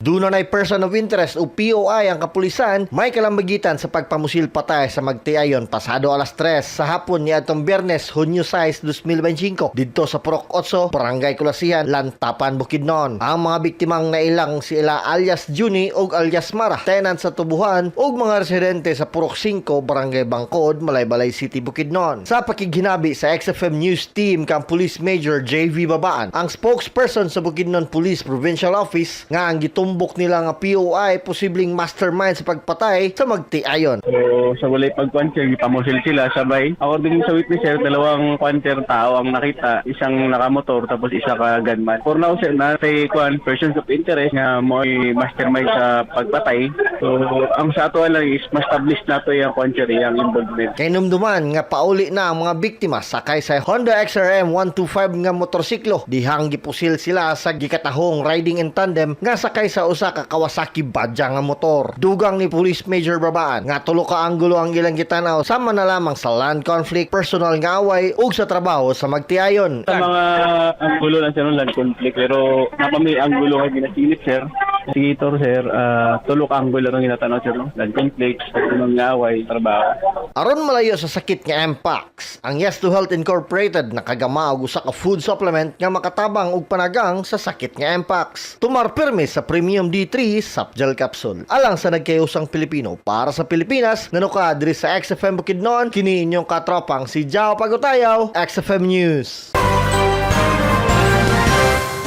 Doon na person of interest o POI ang kapulisan may kalambagitan sa pagpamusil patay sa magtiayon pasado alas 3 sa hapon ni atong Biyernes Hunyo 6, 2025 dito sa Purok 8, Barangay Kulasihan, Lantapan, Bukidnon. Ang mga biktimang nailang si ila alias Juni o alias Mara, tenant sa tubuhan o mga residente sa Purok 5, Barangay Bangkod, Malaybalay City, Bukidnon. Sa pakighinabi sa XFM News Team kang Police Major JV Babaan, ang spokesperson sa Bukidnon Police Provincial Office nga ang gitumbok nila nga POI posibleng mastermind sa pagpatay sa magtiayon. So, sa walay pagkwanter, ipamusil sila sabay. According sa witness, sir, dalawang kwanter tao ang nakita. Isang nakamotor, tapos isa ka gunman. For now, sir, natay kwan, persons of interest nga mo mastermind sa pagpatay. So, ang sa ato lang is, ma-establish na to yung kwanter, yung involvement. Kay numduman nga pauli na ang mga biktima sakay sa Honda XRM 125 nga motorsiklo. Dihang gipusil sila sa gikatahong riding in tandem nga sakay sa usa ka Kawasaki Badja nga motor. Dugang ni Police Major Babaan nga tulo ka anggulo ang ilang gitanaw sama na lamang sa land conflict, personal nga away ug sa trabaho sa magtiayon. Sa mga anggulo lang sir, no, land conflict. Pero napami anggulo nga ginasilip, sir. Sigitor, sir, uh, tulok anggulo lang ginatanaw, sir, no? Land conflict, pagpunong ngaway, trabaho. Aron malayo sa sakit nga Mpox, ang Yes to Health Incorporated nakagama og usa ka food supplement nga makatabang og panagang sa sakit nga Mpox. Tumar pirmi sa Premium D3 Sapgel Capsule. Alang sa nagkayusang Pilipino para sa Pilipinas, nanuka diri sa XFM Bukidnon, kini inyong katropang si Jao Pagutayaw, XFM News.